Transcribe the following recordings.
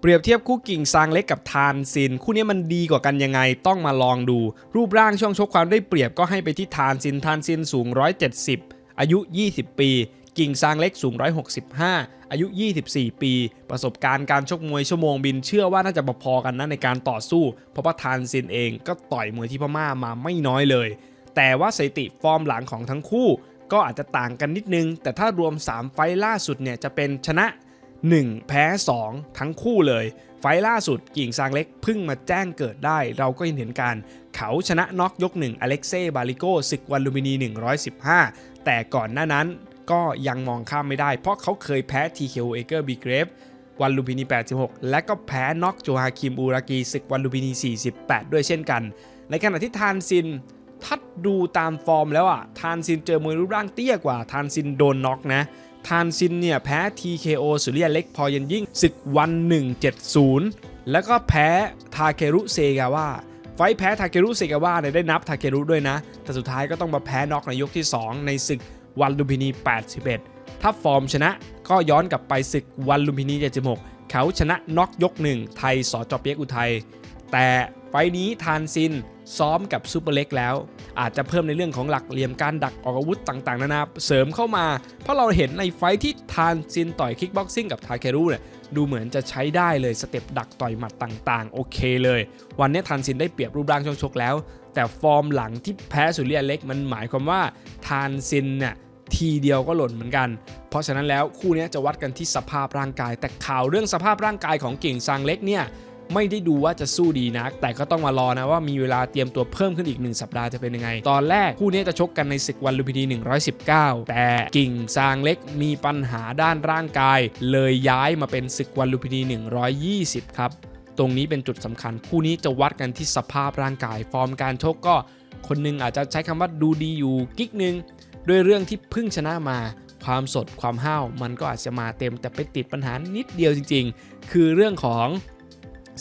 เปรียบเทียบคู่กิ่งซางเล็กกับทานซิน คู่นี้มันดีกว่ากันยังไงต้องมาลองดู รูปร่างช่วงชกความได้เปรียบก็ให้ไปที่ทานซินทานซินสูง 170 อายุ 20 ปี กิ่งซางเล็กสูง 165 อายุ 24 ปี ประสบการณ์การชกมวยชั่วโมงบินเชื่อว่าน่าจะพอๆกันนะในการต่อสู้ เพราะว่าทานซินเองก็ต่อยมวยที่พม่ามาไม่น้อยเลย แต่ว่าสถิติฟอร์มหลังของทั้งคู่ ก็อาจจะต่างกันนิดนึง แต่ถ้ารวม 3 ไฟล่าสุดเนี่ยจะเป็นชนะ 1 แพ้ 2 ทั้งคู่เลย ไฟล์ล่าสุดกิ่งซางเล็กเพิ่งมาแจ้งเกิดได้ เราก็เห็นเห็นการเขาชนะน็อกยก1อเล็กเซ่บาลิโกศึกวันลูมินี 115 แต่ก่อนหน้านั้นก็ยังมองข้ามไม่ได้ เพราะเขาเคยแพ้ TKO เอเกอร์บีเกรฟวันลูมินี 86 และก็แพ้น็อกโจฮาคิมอูรากีศึกวันลูมินี 48 ด้วยเช่นกัน ในขณะที่ทานซินถ้าดูตามฟอร์มแล้วอะ ทานซินเจอมวยรูปร่างเตี้ยกว่า ทานซินโดนน็อกนะ ทานซินเนี่ยแพ้ TKO สุริยะเล็กพอยันยิ่งศึกวัน 170 แล้วก็แพ้ทาเครุเซกาวะไฟแพ้ทาเครุเซกาวะเนี่ยได้นับทาเครุด้วยนะ แต่สุดท้ายก็ต้องมาแพ้น็อกในยกที่ 2 ในศึกวันลุมพินี 81 ถ้าฟอร์มชนะก็ย้อนกลับไปศึกวันลุมพินี 76 เขาชนะน็อกยก 1 ไทยสอจอเปียกอุทัยแต่ไฟนี้ทานซิน ซ้อมกับซูเปอร์เล็กแล้ว อาจจะเพิ่มในเรื่องของหลักเหลี่ยมการดักออกอาวุธต่างๆ นานาเสริมเข้ามา เพราะเราเห็นในไฟที่ทานซินต่อยคิกบ็อกซิ่งกับทาเครุเนี่ยดูเหมือนจะใช้ได้เลยสเต็ปดักต่อยหมัดต่างๆ โอเคเลย วันนี้ทานซินได้เปรียบรูปร่างช่วงชกแล้ว แต่ฟอร์มหลังที่แพ้สุริยเล็กมันหมายความว่าทานซินเนี่ยทีเดียวก็หล่นเหมือนกัน เพราะฉะนั้นแล้วคู่นี้จะวัดกันที่สภาพร่างกาย แต่ข่าวเรื่องสภาพร่างกายของกิ่งซางเล็กเนี่ย ไม่ได้ดูว่าจะสู้ดีนัก แต่ก็ต้องมารอนะว่ามีเวลาเตรียมตัวเพิ่มขึ้นอีก 1 สัปดาห์จะเป็นยังไง ตอนแรกคู่นี้จะชกกันในศึกวันลุมพินี 119 แต่กิ่งซางเล็กมีปัญหาด้านร่างกาย เลยย้ายมาเป็นศึกวันลุมพินี 120 ครับ ตรงนี้เป็นจุดสำคัญ คู่นี้จะวัดกันที่สภาพร่างกาย ฟอร์มการชกก็ คนหนึงอาจจะใช้คำว่าดูดีอยู่กิ๊กหนึ่งด้วยเรื่องที่เพิ่งชนะมาความสดความห้าวมันก็อาจจะมาเต็มแต่ไปติดปัญหานิดเดียวจริง ๆ คือเรื่องของ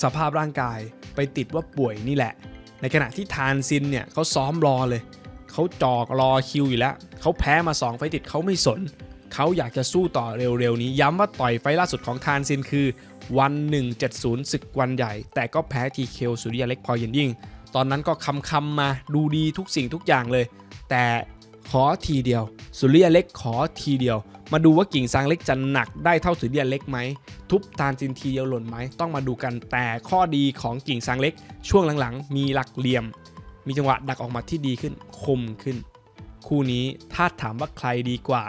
สภาพร่างกายไปติดว่าป่วยนี่แหละ ในขณะที่ทานซินเนี่ยเขาซ้อมรอเลย เขาจอกรอคิวอยู่แล้ว เขาแพ้มา 2 ไฟต์ติดเขาไม่สน เขาอยากจะสู้ต่อเร็วๆนี้ ย้ำว่าต่อยไฟล่าสุดของทานซินคือวัน 170ศึกวันใหญ่ แต่ก็แพ้ทีเคสุริยะเล็กพอเย็นยิ่ง ตอนนั้นก็คำคำมาดูดีทุกสิ่งทุกอย่างเลย แต่ ขอทีเดียว สุริยะเล็กขอทีเดียว มาดูว่ากิ่งซางเล็กจะหนักได้เท่าสุริยะเล็กไหมทุบทานซินทีเดียวหล่นไหมต้องมาดูกันแต่ข้อดีของกิ่งซางเล็ก ช่วงหลังๆ มีหลักเหลี่ยม มีจังหวะดักออกมาที่ดีขึ้นคมขึ้น คู่นี้ถ้าถามว่าใครดีกว่า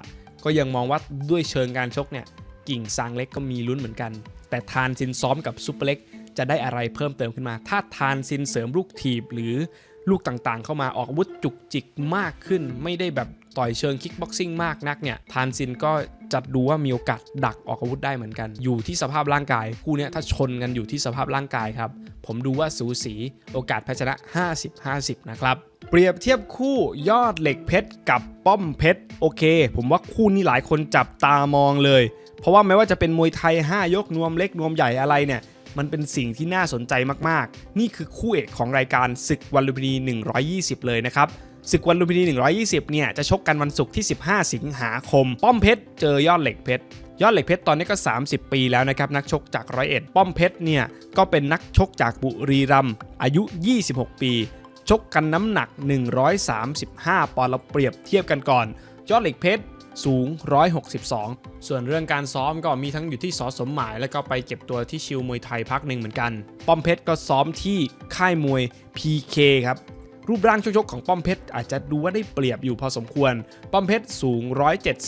ก็ยังมองว่าด้วยเชิงการชกเนี่ยกิ่งซางเล็กก็มีลุ้นเหมือนกัน แต่ทานซินซ้อมกับซุปเปอร์เล็กจะได้อะไรเพิ่มเติมขึ้นมา ถ้าทานซินเสริมลูกถีบหรือ ลูกต่างๆ เข้ามาออกอาวุธจุกจิกมากขึ้น ไม่ได้แบบต่อยเชิงคิกบ็อกซิ่งมากนักเนี่ยทานซินก็จะดูว่ามีโอกาสดักออกอาวุธได้เหมือนกัน อยู่ที่สภาพร่างกาย คู่นี้ถ้าชนกันอยู่ที่สภาพร่างกายครับ ผมดูว่าสูสีโอกาสแพ้ชนะ 50-50 นะครับ เปรียบเทียบคู่ยอดเหล็กเพชรกับป้อมเพชรโอเค ผมว่าคู่นี้หลายคนจับตามองเลย เพราะว่าแม้ว่าจะเป็นมวยไทย 5 ยกนวมเล็กนวมใหญ่อะไรเนี่ย มันเป็นสิ่งที่น่าสนใจมากๆ นี่คือคู่เอกของรายการศึกวันลุมพินี 120 เลยนะครับศึกวันลุมพินี 120 เนี่ยจะชกกันวันศุกร์ที่ 15 สิงหาคม ป้อมเพชรเจอยอดเหล็กเพชรยอดเหล็กเพชรตอนนี้ก็ 30 ปีแล้วนะครับนักชกจากร้อยเอ็ดป้อมเพชรเนี่ยก็เป็นนักชกจากบุรีรัมย์อายุ 26 ปี ชกกันน้ำหนัก 135ปอนด์เราเปรียบเทียบกันก่อน ยอดเหล็กเพชร สูง 162 ส่วนเรื่องการซ้อมก็มีทั้งอยู่ที่สอสมหมาย แล้วก็ไปเก็บตัวที่ชิวมวยไทยพักหนึ่งเหมือนกัน ป้อมเพชรก็ซ้อมที่ค่ายมวย PK ครับรูปร่างชกของป้อมเพชรอาจจะดูว่าได้เปรียบอยู่พอสมควร ป้อมเพชรสูง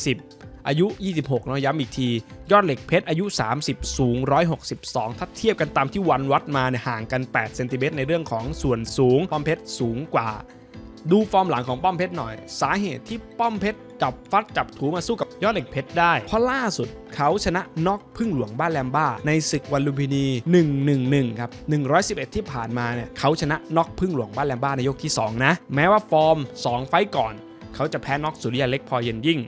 170 อายุ 26เนาะย้ำอีกที ยอดเหล็กเพชรอายุ 30 สูง 162 ถ้าเทียบกันตามที่วันวัดมาเนี่ยห่างกัน 8 เซนติเมตรในเรื่องของส่วนสูง ป้อมเพชรสูงกว่า ดูฟอร์มหลังของป้อมเพชรหน่อย สาเหตุที่ป้อมเพชร จับฟัดจับถูมาสู้กับยอดเหล็กเพชรได้ เพราะล่าสุดเขาชนะน็อกพึ่งหลวงบ้านแลมบ้า ในศึกวันลุมพินี 111 ครับ 111 ที่ผ่านมาเนี่ยเขาชนะน็อกพึ่งหลวงบ้านแลมบ้าในยกที่ 2 นะ แม้ว่าฟอร์ม 2 ไฟต์ก่อน เขาจะแพ้น็อกสุริยะเล็กพอเย็นยิ่ง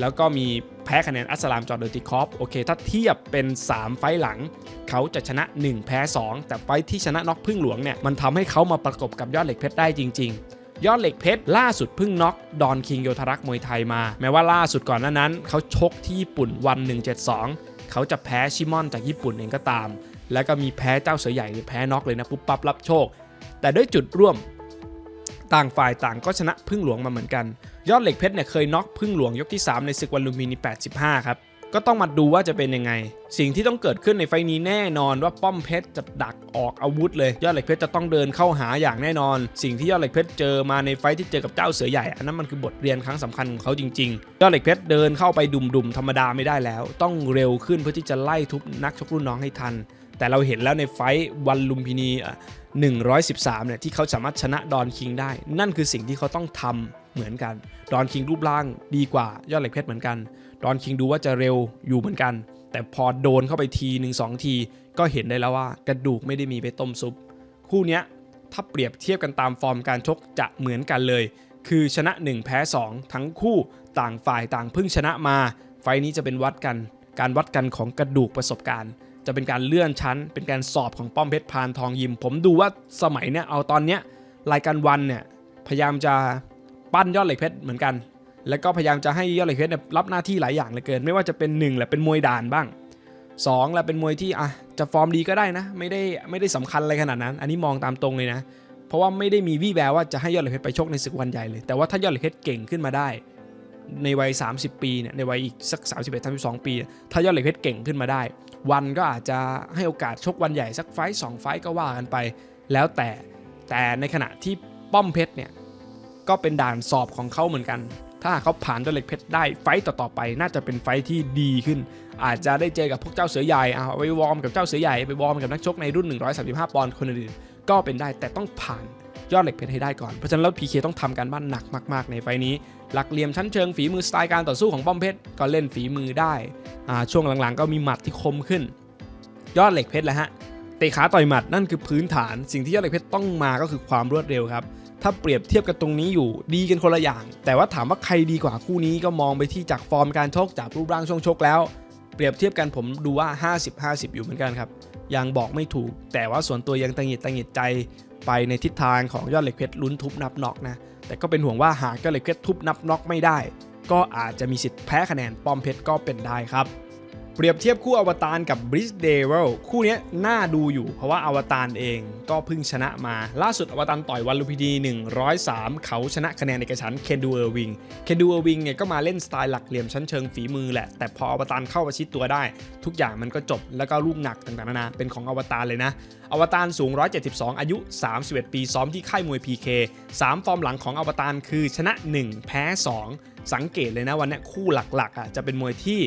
แล้วก็มีแพ้คะแนนอัสลามจอร์เดอร์ติคอฟโอเค ถ้าเทียบเป็น 3 ไฟต์หลัง เขาจะชนะ 1 แพ้ 2 แต่ไฟที่ชนะน็อกพึ่งหลวงเนี่ยมันทำให้เขามาประกบกับยอดเหล็กเพชรได้จริง ยอดเหล็กเพชรล่าสุดเพิ่งน็อกดอนคิงโยธรักมวยไทยมา แม้ว่าล่าสุดก่อนหน้านั้นเขาชกที่ญี่ปุ่นวัน 172 เขาจะแพ้ชิมอนจากญี่ปุ่นเองก็ตาม แล้วก็มีแพ้เจ้าเสือใหญ่หรือแพ้น็อกเลยนะปุ๊บปั๊บรับโชค แต่ด้วยจุดร่วมต่างฝ่ายต่างก็ชนะพึ่งหลวงมาเหมือนกัน ยอดเหล็กเพชรเนี่ยเคยน็อกพึ่งหลวงยกที่ 3 ในศึกวันลุมพินี 85 ครับ ก็ต้องมาดูว่าจะเป็นยังไง สิ่งที่ต้องเกิดขึ้นในไฟนี้แน่นอนว่าป้อมเพชรจะดักออกอาวุธเลย ยอดเหล็กเพชรจะต้องเดินเข้าหาอย่างแน่นอน สิ่งที่ยอดเหล็กเพชรเจอมาในไฟที่เจอกับเจ้าเสือใหญ่อันนั้นมันคือบทเรียนครั้งสำคัญของเขาจริงๆ ยอดเหล็กเพชรเดินเข้าไปดุมๆธรรมดาไม่ได้แล้ว ต้องเร็วขึ้นเพื่อที่จะไล่ทุบนักชกรุ่นน้องให้ทัน แต่เราเห็นแล้วในไฟวันลุมพินี113เนี่ยที่เขาสามารถชนะดอนคิงได้ นั่นคือสิ่งที่เขาต้องทำ เหมือนกัน ดอนคิงรูปร่างดีกว่ายอดเหล็กเพชรเหมือนกัน ดอนคิงดูว่าจะเร็วอยู่เหมือนกัน แต่พอโดนเข้าไปทีหนึ่งสองที ก็เห็นได้แล้วว่ากระดูกไม่ได้มีไปต้มซุป คู่นี้ถ้าเปรียบเทียบกันตามฟอร์มการชกจะเหมือนกันเลย คือชนะ 1 แพ้ 2 ทั้งคู่ต่างฝ่ายต่างพิ่งชนะมา ไฟล์นี้จะเป็นวัดกัน การวัดกันของกระดูกประสบการณ์จะเป็นการเลื่อนชั้น เป็นการสอบของป้อมเพชรพานทองยิม ผมดูว่าสมัยเนี้ยเอาตอนเนี้ยรายการวันเนี่ยพยายามจะ ปั้นยอดเหล็กเพชรเหมือนกัน แล้วก็พยายามจะให้ยอดเหล็กเพชรรับหน้าที่หลายอย่างเหลือเกิน ไม่ว่าจะเป็น1แหละเป็นมวยด่านบ้าง2แล้วเป็นมวยที่อะจะฟอร์มดีก็ได้นะ ไม่ได้ไม่ได้สำคัญอะไรขนาดนั้น อันนี้มองตามตรงเลยนะ เพราะว่าไม่ได้มีวี่แววว่าจะให้ยอดเหล็กเพชรไปชกในศึกวันใหญ่เลย แต่ว่าถ้ายอดเหล็กเพชรเก่งขึ้นมาได้ ในวัย 30 ปีเนี่ยในวัยอีกสัก 31 32 ปี ถ้ายอดเหล็กเพชรเก่งขึ้นมาได้ วันก็อาจจะให้โอกาสชกวันใหญ่สักไฟต์สองไฟต์ก็ว่ากันไป แล้วแต่แต่ในขณะที่ป้อมเพชรเนี่ย ก็เป็นด่านสอบของเขาเหมือนกัน ถ้าเขาผ่านยอดเหล็กเพชรได้ไฟต์ต่อๆไป น่าจะเป็นไฟต์ที่ดีขึ้น อาจจะได้เจอกับพวกเจ้าเสือใหญ่เอาไปวอร์มกับเจ้าเสือใหญ่ไปวอร์มกับนักชกในรุ่น 135 ปอนด์คนอื่นๆก็เป็นได้แต่ต้องผ่านยอดเหล็กเพชรให้ได้ก่อน เพราะฉะนั้นแล้วพีเคต้องทำการบ้านหนักมากๆ ในไฟล์นี้ หลักเหลี่ยมชั้นเชิงฝีมือสไตล์การต่อสู้ของป้อมเพชรก็เล่นฝีมือได้ช่วงหลังๆ ก็มีหมัดที่คมขึ้น ยอดเหล็กเพชรแหละฮะเตะขาต่อยหมัดนั่นคือพื้นฐาน สิ่งที่ยอดเหล็กเพชรต้องมาก็คือความรวดเร็วครับ ถ้าเปรียบเทียบกันตรงนี้อยู่ดีกันคนละอย่าง แต่ว่าถามว่าใครดีกว่าคู่นี้ก็มองไปที่จากฟอร์มการชกจากรูปร่างช่วงชกแล้ว เปรียบเทียบกันผมดูว่า 50-50 อยู่เหมือนกันครับยังบอกไม่ถูก แต่ว่าส่วนตัวยังตังหิดตังหิดใจไปในทิศทางของยอดเหล็กเพชรลุ้นทุบนับน็อกนะแต่ก็เป็นห่วงว่าหากยอดเหล็กเพชรทุบนับน็อกไม่ได้ ก็อาจจะมีสิทธิ์แพ้คะแนนป้อมเพชรก็เป็นได้ครับ เปรียบเทียบคู่อวตารกับบริสเดเวลคู่นี้น่าดูอยู่เพราะว่าอวตารเองก็เพิ่งชนะมา ล่าสุดอวตารต่อยวันลุพินี103 เขาชนะคะแนนเอกฉันเคนดูเออร์วิงเคนดูเออร์วิงเนี่ยก็มาเล่นสไตล์หลักเหลี่ยมชั้นเชิงฝีมือแหละ แต่พออวตารเข้าประชิดตัวได้ ทุกอย่างมันก็จบแล้วก็ลูกหนักต่างๆนานาเป็นของอวตารเลยนะ อวตารสูง 172 อายุ 31 ปีซ้อมที่ค่ายมวย PK 3 ฟอร์มหลังของอวตารคือชนะ 1 แพ้ 2 สังเกตเลยนะวันเนี้ยคู่หลักๆอะจะเป็นมวยที่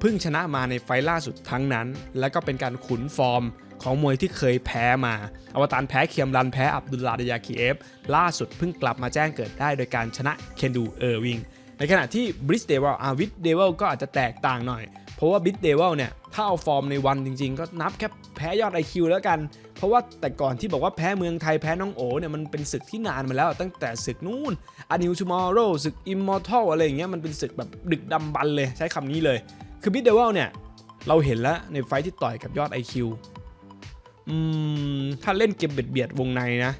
เพิ่งชนะมาในไฟล่าสุดทั้งนั้น และก็เป็นการขุนฟอร์มของมวยที่เคยแพ้มา อวตารแพ้เคียมรันแพ้อับดุลลาดยาคีเอฟ ล่าสุดเพิ่งกลับมาแจ้งเกิดได้โดยการชนะเคนดูเออร์วิง ในขณะที่บริสเดวลอาวิดเดวลก็อาจจะแตกต่างหน่อย เพราะว่าบริสเดวลเนี่ย ถ้าเอาฟอร์มในวันจริง ๆ ก็นับแค่แพ้ยอด IQ แล้วกัน เพราะว่าแต่ก่อนที่บอกว่าแพ้เมืองไทยแพ้น้องโอเนี่ยมันเป็นศึกที่นานมาแล้ว ตั้งแต่ศึกนู่นอนิวชูมอร์โรศึกอิมมอร์ทัลอะไรอย่างเงี้ยมันเป็นศึกแบบดึกดำบรรเลยใช้คำนี้เลย คือบิดเดวลเนี่ย เราเห็นแล้วในไฟที่ต่อยกับยอด IQ อืม ถ้าเล่นเกมเบียดเบียดวงในนะ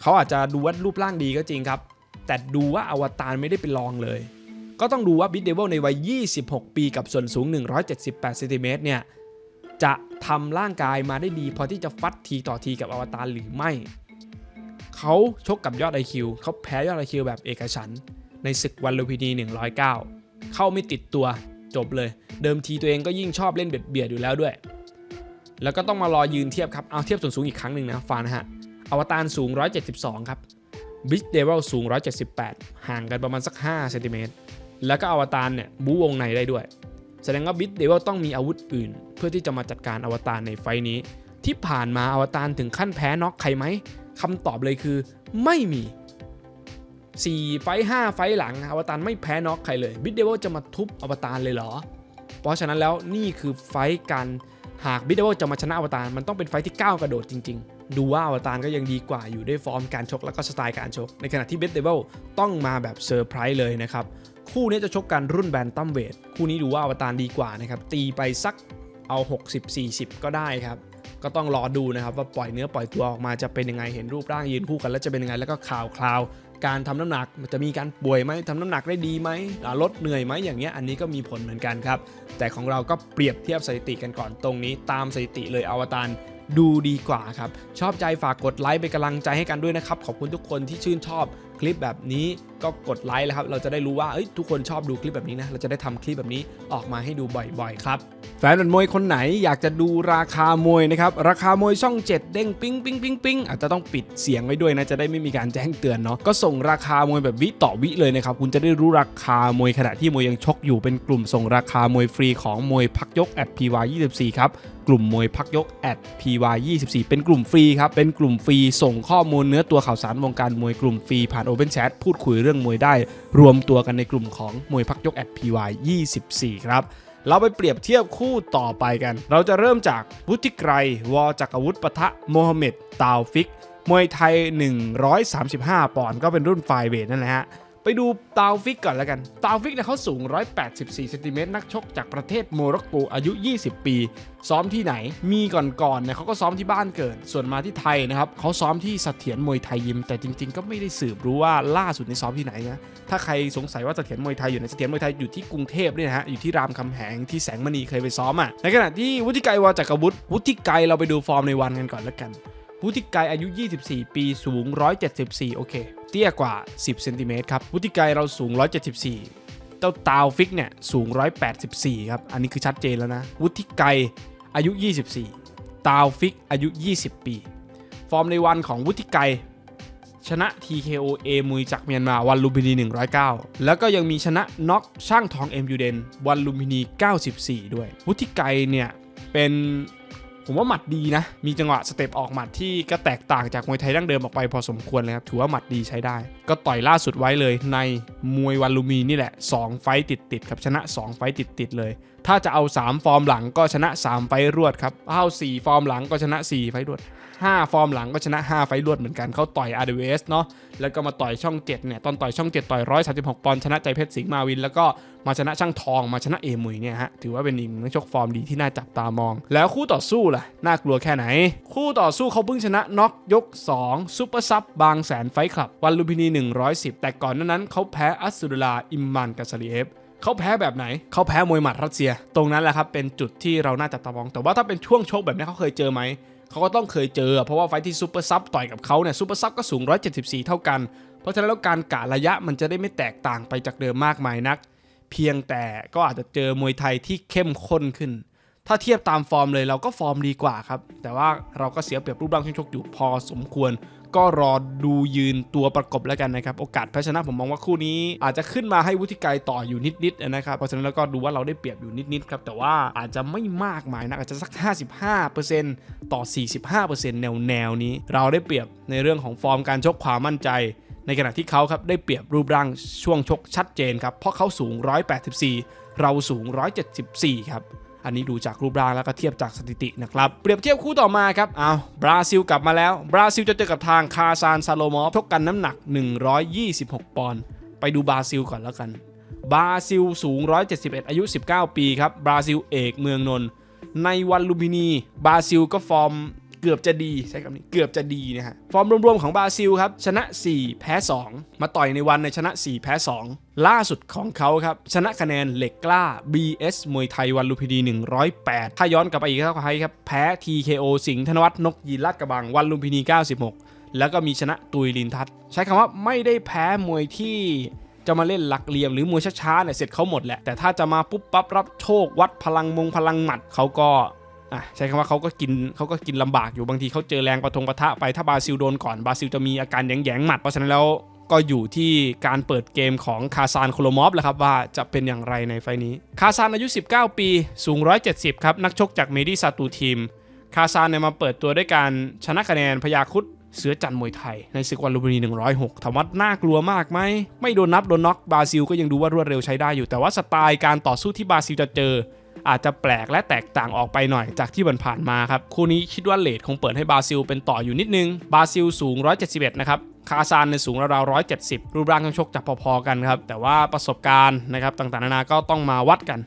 เขาอาจจะดูว่ารูปร่างดีก็จริงครับ แต่ดูว่าอวตารไม่ได้เป็นรองเลย ก็ต้องดูว่าบิดเดวลในวัย 26 ปีกับส่วนสูง 178เซนติเมตรเนี่ย จะทำร่างกายมาได้ดีพอที่จะฟัดทีต่อทีกับอวตารหรือไม่เขาชกกับยอด IQ เขาแพ้ยอด IQ แบบเอกฉันในศึกวันลูพินี 109 เข้าไม่ติดตัว จบเลย เดิมทีตัวเองก็ยิ่งชอบเล่นเบียดเบียดอยู่แล้วด้วย แล้วก็ต้องมารอยืนเทียบครับ เอาเทียบส่วนสูงอีกครั้งหนึ่งนะฟานะฮะอวตารสูง 172 ครับบิชเดวลสูง 178 ห่างกันประมาณสัก5เซนติเมตรแล้วก็อวตารเนี่ยบูวงในได้ด้วย แสดงว่าบิชเดวลต้องมีอาวุธอื่น เพื่อที่จะมาจัดการอวตารในไฟนี้ ที่ผ่านมาอวตารถึงขั้นแพ้น็อกใครไหมคำตอบเลยคือ ไม่มี 4 ไฟท์5ไฟหลังอวตารไม่แพ้น็อกใครเลยบิดเดวจะมาทุบอวตารเลยเหรอ เพราะฉะนั้นแล้วนี่คือไฟการหากบิดเดวจะมาชนะอวตารมันต้องเป็นไฟท์ที่ก้าวกระโดดจริง ๆ ดูว่าอวตารก็ยังดีกว่าอยู่ด้วยฟอร์มการชกแล้วก็สไตล์การชก ในขณะที่บิดเดวต้องมาแบบเซอร์ไพรส์เลยนะครับคู่นี้จะชกกันรุ่นแบนตัมเวทคู่นี้ดูว่าอวตารดีกว่านะครับตีไปสักเอา 60-40 ก็ได้ครับ ก็ต้องรอดูนะครับว่าปล่อยเนื้อปล่อยตัวออกมาจะเป็นยังไงเห็นรูปร่างยืนคู่กันแล้วจะเป็นยังไงแล้วก็ข่าวคราวการทำน้ำหนักมันจะมีการป่วยไหมทำน้ำหนักได้ดีไหมลดเหนื่อยไหมอย่างเงี้ยอันนี้ก็มีผลเหมือนกันครับ แต่ของเราก็เปรียบเทียบสถิติกันก่อนตรงนี้ ตามสถิติเลยอวตารดูดีกว่าครับ ชอบใจฝากกดไลค์เป็นกำลังใจให้กันด้วยนะครับ ขอบคุณทุกคนที่ชื่นชอบคลิปแบบนี้ ก็กดไลค์แล้วครับ เราจะได้รู้ว่าทุกคนชอบดูคลิปแบบนี้นะ เราจะได้ทำคลิปแบบนี้ออกมาให้ดูบ่อยๆครับ แฟนบอลมวยคนไหนอยากจะดูราคามวยนะครับ ราคามวยช่อง 7 เด้งปิ้งปิ้งปิ้งปิ้งอาจจะต้องปิดเสียงไว้ด้วยนะ จะได้ไม่มีการแจ้งเตือนเนาะ ก็ส่งราคามวยแบบวิต่อวิเลยนะครับ คุณจะได้รู้ราคามวยขณะที่มวยยังชกอยู่ เป็นกลุ่มส่งราคามวยฟรีของมวยพักยก at py 24 ครับกลุ่มมวยพักยก at py 24 เป็นกลุ่มฟรีครับ เป็นกลุ่มฟรีส่งข้อมูลเนื้อตัวข่าวสารวงการมวยกลุ่มฟรีผ่าน Open Chat พูดคุยเรื่องมวยได้ รวมตัวกันในกลุ่มของมวยพักยก at py 24 ครับ เราไปเปรียบเทียบคู่ต่อไปกัน เราจะเริ่มจากวุฒิไกรวอจักรวุฒิปะทะโมฮัมเหม็ดตาวฟิก มวยไทย 135 ปอนด์ก็เป็นรุ่นไฟเวทนั่นแหละฮะ ไปดูตาวฟิกก่อนแล้วกัน ตาวฟิกเนี่ยเขาสูง 184เซนติเมตรนักชกจากประเทศโมร็อกโกอายุ 20 ปี ซ้อมที่ไหน มีก่อนๆเนี่ยเขาก็ซ้อมที่บ้านเกิด ส่วนมาที่ไทยนะครับเขาซ้อมที่เสถียรมวยไทยยิม แต่จริงๆ ก็ไม่ได้สืบรู้ว่าล่าสุดในซ้อมที่ไหนนะ ถ้าใครสงสัยว่าเสถียรมวยไทยอยู่ในเสถียรมวยไทยอยู่ที่กรุงเทพเนี่ยนะฮะ อยู่ที่รามคำแหงที่แสงมณีเคยไปซ้อมอะ ในขณะที่วุฒิไกรวาจักรวุฒิ วุฒิไกรเราไปดูฟอร์มในวันกันก่อนแล้วกัน วุฒิไกรอายุ 24 ปี สูง 174 โอเค ตี้ยกว่า 10เซนติเมตรครับวุฒิไกรเราสูง 174 เจ้าตาวฟิกเนี่ยสูง 184 ครับ อันนี้คือชัดเจนแล้วนะ วุฒิไกรอายุ 24 ตาวฟิกอายุ 20 ปี ฟอร์มในวันของวุฒิไกรชนะ TKO เอมุยจากเมียนมาวันลุมพินี 109 แล้วก็ยังมีชนะน็อกช่างทองเอ็มยูเดนวันลุมพินี 94 ด้วย วุฒิไกรเนี่ยเป็น ผมว่าหมัดดีนะ มีจังหวะสเต็ปออกหมัดที่ก็แตกต่างจากมวยไทยดั้งเดิมออกไปพอสมควรเลยครับ ถือว่าหมัดดีใช้ได้ ก็ต่อยล่าสุดไว้เลยในมวยวันลูมีนี่แหละ 2 ไฟต์ติดๆครับ ชนะ 2 ไฟต์ติดๆเลย ถ้าจะเอา 3 ฟอร์มหลังก็ชนะ 3 ไฟรวดครับเอา4ฟอร์มหลังก็ชนะ 4 ไฟรวด5 ฟอร์มหลังก็ชนะ 5 ไฟต์รวดเหมือนกันเขาต่อย RWS เนาะแล้วก็มาต่อยช่อง 7 เนี่ย ตอนต่อยช่อง 7 ต่อย 136 ปอนด์ชนะใจเพชรสิงห์มาวิน แล้วก็มาชนะช่างทองมาชนะเอมุยเนี่ยฮะ ถือว่าเป็นอีกหนึ่งนักชกฟอร์มดีที่น่าจับตามอง แล้วคู่ต่อสู้ล่ะ น่ากลัวแค่ไหน คู่ต่อสู้เขาเพิ่งชนะน็อกยก 2 ซุปเปอร์ซับบางแสนไฟท์คลับ วันลุมพินี 110 แต่ก่อนนั้นนั้นเขาแพ้อัสสุดลาอิมมานกาซาลีเอฟเขาแพ้แบบไหน เขาแพ้มวยหมัดรัสเซีย ตรงนั้นแหละครับ เป็นจุดที่เราน่าจับตามอง แต่ว่าถ้าเป็นช่วงชกแบบนี้เขาเคยเจอไหม เขาก็ต้องเคยเจอ เพราะว่าไฟที่ซูเปอร์ซับต่อยกับเขาเนี่ยซูเปอร์ซับก็สูง 174 เท่ากัน เพราะฉะนั้นแล้วการกะระยะมันจะได้ไม่แตกต่างไปจากเดิมมากมายนัก เพียงแต่ก็อาจจะเจอมวยไทยที่เข้มข้นขึ้น ถ้าเทียบตามฟอร์มเลยเราก็ฟอร์มดีกว่าครับ แต่ว่าเราก็เสียเปรียบรูปร่างช่วงชกอยู่พอสมควร ก็รอดูยืนตัวประกบแล้วกันนะครับ โอกาสแพ้ชนะผมมองว่าคู่นี้ อาจจะขึ้นมาให้วุฒิไกรต่ออยู่นิดๆนะครับเพราะฉะนั้นแล้วก็ดูว่าเราได้เปรียบอยู่นิดๆครับแต่ว่าอาจจะไม่มากมายนะอาจจะสัก 55%ต่อ 45%แนวแนวนี้ เราได้เปรียบในเรื่องของฟอร์มการชกความมั่นใจในขณะที่เขาครับได้เปรียบรูปร่างช่วงชกชัดเจนครับเพราะเขาสูง 184 เราสูง 174 ครับ อันนี้ดูจากรูปร่างแล้วก็เทียบจากสถิตินะครับเปรียบเทียบคู่ต่อมาครับเอาบราซิลกลับมาแล้ว บราซิลจะเจอกับทางคาซานซาโลมอฟทกกันน้ำหนัก 126 ปอนด์ไปดูบราซิลก่อนแล้วกันบราซิลสูง 171 อายุ 19 ปีครับบราซิลเอกเมืองนนในวันลูมินีบราซิลก็ฟอร์ม กือบจะดีใช้คำนี้เกือบจะดีนะฮะฟอร์มรวมๆของบราซิลครับชนะ 4 แพ้ 2 มาต่อยในวันในชนะ 4 แพ้ 2 ล่าสุดของเขาครับชนะคะแนนเหล็กกล้า BS มวยไทยวันลุมพินี108 ถ้าย้อนกลับไปอีกเท่าไหร่ครับแพ้ TKO สิงห์ธนวัฒน์นกยีลาดกระบังวันลุมพินี 96 แล้วก็มีชนะตุยลินทัศใช้คำว่าไม่ได้แพ้มวยที่จะมาเล่นหลักเหลี่ยมหรือมวยช้าๆเนี่ยเสร็จเขาหมดแหละ แต่ถ้าจะมาปุ๊บปั๊บรับโชควัดพลังมงพลังหมัดเขาก็ อะใช้คำว่าเขาก็กินเขาก็กินลำบากอยู่บางทีเขาเจอแรงประทงประทะไปถ้าบราซิลโดนก่อนบราซิลจะมีอาการแยงๆหมัดเพราะฉะนั้นแล้วก็อยู่ที่การเปิดเกมของคาซานโคโลมอฟแหละครับว่าจะเป็นอย่างไรในไฟล์นี้ คาซานอายุ 19 ปีสูง 170 ครับ นักชกจากเมดิซาตูทีม คาซานเนี่ยมาเปิดตัวด้วยการชนะคะแนนพยาคุดเสือจันมวยไทย ในศึกวันลุมพินี 106ถามว่าน่ากลัวมากไหม ไม่โดนนับโดนน็อกบราซิลก็ยังดูว่ารวดเร็วใช้ได้อยู่แต่ว่าสไตล์การต่อสู้ที่บราซิลจะเจอ อาจจะแปลกและแตกต่างออกไปหน่อยจากที่ผ่านมาครับคู่นี้คิดว่าเลทคงเปิดให้บราซิลเป็นต่ออยู่นิดนึงบราซิลสูง 171 นะครับคาซานในสูงราวๆ170 รูปร่างการชกจะพอๆกันครับ แต่ว่าประสบการณ์นะครับต่างๆนานาก็ต้องมาวัดกัน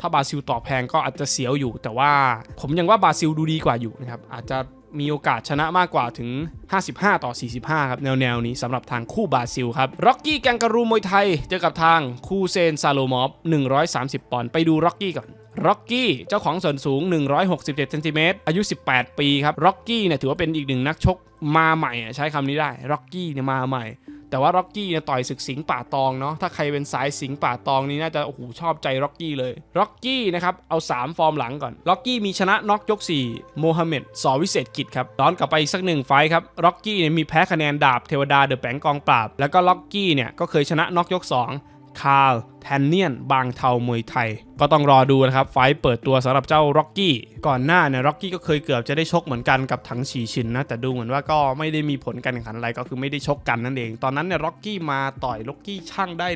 ถ้าบราซิลต่อแพงก็อาจจะเสียวอยู่ แต่ว่าผมยังว่าบราซิลดูดีกว่าอยู่นะครับ อาจจะมีโอกาสชนะมากกว่าถึง 55 ต่อ 45 ครับ แนวๆ นี้สำหรับทางคู่บราซิลครับ ร็อกกี้แกงการูมวยไทย เจอกับทางคูเซนซาโลมอฟ 130 ปอนด์ ไปดูร็อกกี้ก่อน ร็อกกี้เจ้าของส่วนสูง 167เซนติเมตรอายุ 18 ปีครับร็อกกี้เนี่ยถือว่าเป็นอีกหนึ่งนักชกมาใหม่ใช้คำนี้ได้ร็อกกี้เนี่ยมาใหม่ แต่ว่าร็อกกี้เนี่ยต่อยศึกสิงป่าตองเนาะถ้าใครเป็นสายสิงป่าตองนี่น่าจะโอ้โหชอบใจร็อกกี้เลยร็อกกี้นะครับเอา 3 ฟอร์มหลังก่อนร็อกกี้มีชนะน็อกยก 4 โมฮัมเหม็ดสอวิเศษกิจครับย้อนกลับไปอีกสักหนึ่งไฟครับร็อกกี้เนี่ยมีแพ้คะแนนดาบเทวดาเดอะแปงกองปราบ แล้วก็ร็อกกี้เนี่ยก็เคยชนะน็อกยก 2 คาร์ลแทนเนียน บางเทามวยไทย ก็ต้องรอดูนะครับ ไฟเปิดตัวสำหรับเจ้าร็อกกี้ก่อนหน้าเนี่ยร็อกกี้ก็เคยเกือบจะได้ชกเหมือนกันกับถังฉีชินนะ แต่ดูเหมือนว่าก็ไม่ได้มีผลการแข่งขันอะไรก็คือไม่ได้ชกกันนั่นเอง ตอนนั้นเนี่ยร็อกกี้มาต่อยร็อกกี้ช่างได้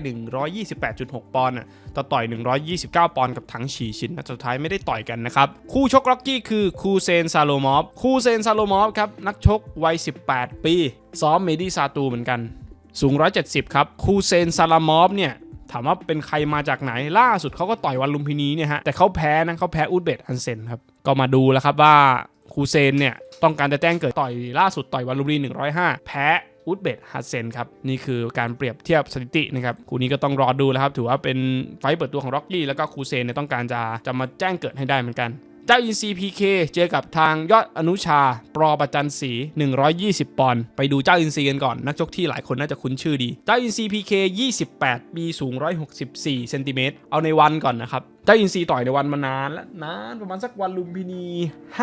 128.6 ปอนด์น่ะต่อต่อย 129 ปอนด์กับถังฉีชินนะสุดท้ายไม่ได้ต่อยกันนะครับคู่ชกร็อกกี้คือคูเซนซาโลมอฟคูเซนซาโลมอฟครับนักชกวัย 18 ปี ซ้อมเมดี้ซาตูเหมือนกัน สูง 170 ครับคูเซนซาลามอฟเนี่ย ถามว่าเป็นใครมาจากไหนล่าสุดเขาก็ต่อยวันลุมพินีเนี่ยฮะแต่เขาแพ้นะเขาแพ้อุดเบตฮันเซนครับก็มาดูแล้วครับว่าคูเซนเนี่ยต้องการจะแจ้งเกิดต่อยล่าสุดต่อยวันลุมพินี 105 แพ้อุดเบตฮันเซนครับ นี่คือการเปรียบเทียบสถิตินะครับคู่นี้ก็ต้องรอดูแล้วครับ ถือว่าเป็นไฟเปิดตัวของร็อกกี้แล้วก็คูเซนเนี่ยต้องการจะจะมาแจ้งเกิดให้ได้เหมือนกัน เจ้าอินซีพีเคเจอกับทางยอดอนุชา ปรอประจันศรี120 ปอนด์ไปดูเจ้าอินซีกันก่อน นักชกที่หลายคนน่าจะคุ้นชื่อดี เจ้าอินซีพีเค28ปีสูง 164 เซนติเมตร เอาในวันก่อนนะครับ จ้าอินซีต่อยในวันมานานแล้วนานประมาณสักวันลุมพินี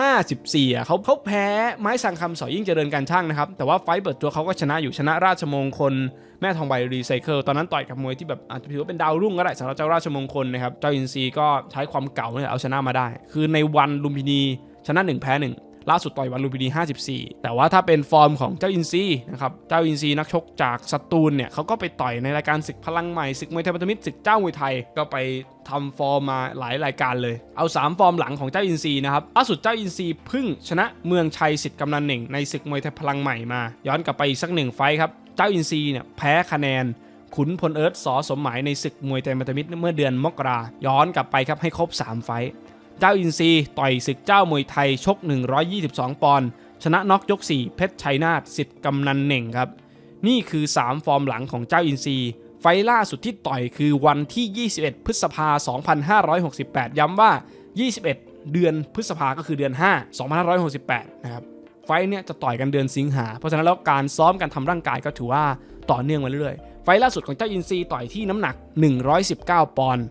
54อะเขาเขาแพ้ไม้สังคำสอยยิ่งเจริญการช่างนะครับ แต่ว่าไฟเปิดตัวเขาก็ชนะอยู่ชนะราชมงคล แม่ทองใบรีไซเคิลตอนนั้นต่อยกับมวยที่แบบอาจจะถือว่าเป็นดาวรุ่งก็ได้สำหรับเจ้าราชมงคลนะครับ เจ้าอินซีก็ใช้ความเก่าเนี่ยเอาชนะมาได้ คือในวันลุมพินีชนะ1แพ้1 ล่าสุดต่อยวันลุมพินี 54 แต่ว่าถ้าเป็นฟอร์มของเจ้าอินซีนะครับ เจ้าอินซีนักชกจากสตูลเนี่ยเขาก็ไปต่อยในรายการศึกพลังใหม่ศึกมวยไทยพันธมิตรศึกเจ้ามวยไทยก็ไปทำฟอร์มมาหลายรายการเลย เอา 3 ฟอร์มหลังของเจ้าอินซีนะครับ ล่าสุดเจ้าอินซีพึ่งชนะเมืองชัยสิทธิ์กำนันหนึ่งในศึกมวยไทยพลังใหม่มา ย้อนกลับไปอีกสักหนึ่งไฟครับ เจ้าอินซีเนี่ยแพ้คะแนนขุนพลเอิร์ธสอสมหมายในศึกมวยไทยพัธมิตรเมื่อเดือนมกราย้อนกลับไปครับให้ครบ 3 ไฟ เจ้าอินซีต่อยศึกเจ้ามวยไทยชก 122 ปอนด์ชนะน็อกยก 4 เพชรชัยนาทสิทธิ์กำนันเหน่งครับ นี่คือ 3 ฟอร์มหลังของเจ้าอินซีไฟล่าสุดที่ต่อยคือวันที่ 21 พฤษภา 2568 ย้ำว่า 21 เดือนพฤษภาก็คือเดือน 5 2568 นะครับไฟเนี่ยจะต่อยกันเดือนสิงหา เพราะฉะนั้นแล้วการซ้อมการทำร่างกายก็ถือว่าต่อเนื่องมาเรื่อยๆ ไฟล่าสุดของเจ้าอินซีต่อยที่น้ำหนัก 119 ปอนด์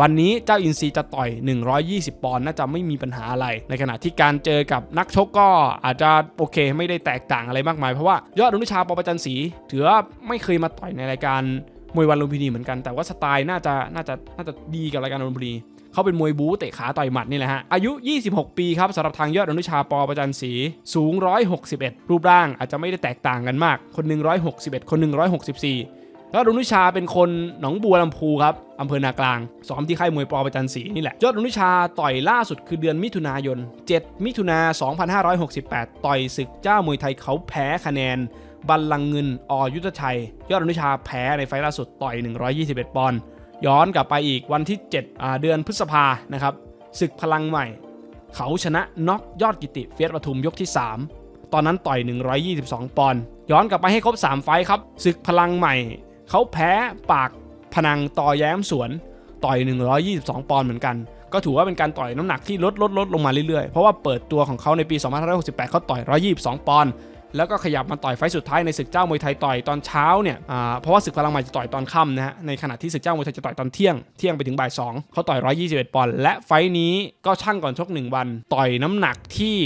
วันนี้เจ้าอินซีจะต่อย 120 ปอนด์น่าจะไม่มีปัญหาอะไร ในขณะที่การเจอกับนักชกก็อาจจะโอเคไม่ได้แตกต่างอะไรมากมาย เพราะว่ายอดอนุชาปอประจันศรีถือว่าไม่เคยมาต่อยในรายการมวยวันลุมพินีเหมือนกันแต่ว่าสไตล์น่าจะน่าจะน่าจะดีกับรายการลุมพินีเขาเป็นมวยบู๊เตะขาต่อยหมัดนี่แหละฮะ อายุ 26 ปีครับสำหรับทางยอดอนุชาปอประจันศรีสูง 161 รูปร่างอาจจะไม่ได้แตกต่างกันมาก คนหนึ่ง161 คนหนึ่ง164 แล้วอนุชาเป็นคนหนองบัวลำพูครับอำเภอนากลางซ้อมที่ค่ายมวยปอประจันศรีนี่แหละ ยอดอนุชาต่อยล่าสุดคือเดือนมิถุนายน 7 มิถุนา2568 ต่อยศึกเจ้ามวยไทยเขาแพ้คะแนนบัลลังก์เงินอยุทธชัย ยอดอนุชาแพ้ในไฟล์ล่าสุดต่อย 121 ปอนด์ย้อนกลับไปอีกวันที่ 7 เดือนพฤษภานะครับศึกพลังใหม่ เขาชนะน็อกยอดกิติเฟียสปทุมยกที่ 3 ตอนนั้นต่อย 122 ปอนด์ย้อนกลับไปให้ครบ 3 ไฟครับศึกพลังใหม่ เขาแพ้ปากพนังต่อแย้มสวนต่อย 122 ปอนด์เหมือนกัน ก็ถือว่าเป็นการต่อยน้ำหนักที่ลดลดลดลงมาเรื่อยๆ เพราะว่าเปิดตัวของเขาในปี 2568 เขาต่อย 122 ปอนด์แล้วก็ขยับมาต่อยไฟสุดท้ายในศึกเจ้ามวยไทยต่อยตอนเช้าเนี่ยอ่าเพราะว่าศึกพลังใหม่จะต่อยตอนค่ำนะฮะ ในขณะที่ศึกเจ้ามวยไทยจะต่อยตอนเที่ยง เที่ยงไปถึงบ่าย2เขาต่อย 121 ปอนด์ และไฟนี้ก็ช่างก่อนชก 1 วัน ต่อยน้ำหนักที่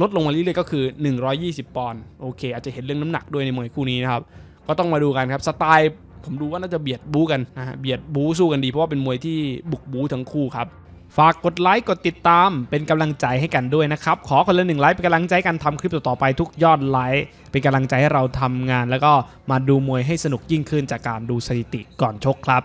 ลดลงมาเรื่อยๆ ก็คือ 120 ปอนด์ โอเค อาจจะเห็นเรื่องน้ำหนักด้วยในมวยคู่นี้นะครับ ก็ต้องมาดูกันครับ สไตล์ ผมดูว่าน่าจะเบียดบู๊กันนะฮะเบียดบู๊สู้กันดีเพราะว่าเป็นมวยที่บุกบู๊ทั้งคู่ครับฝากกดไลค์กดติดตามเป็นกำลังใจให้กันด้วยนะครับ ขอคนละหนึ่งไลค์เป็นกำลังใจกันทำคลิปต่อๆไปทุกยอดไลค์เป็นกำลังใจให้เราทำงาน แล้วก็มาดูมวยให้สนุกยิ่งขึ้นจากการดูสถิติก่อนชกครับ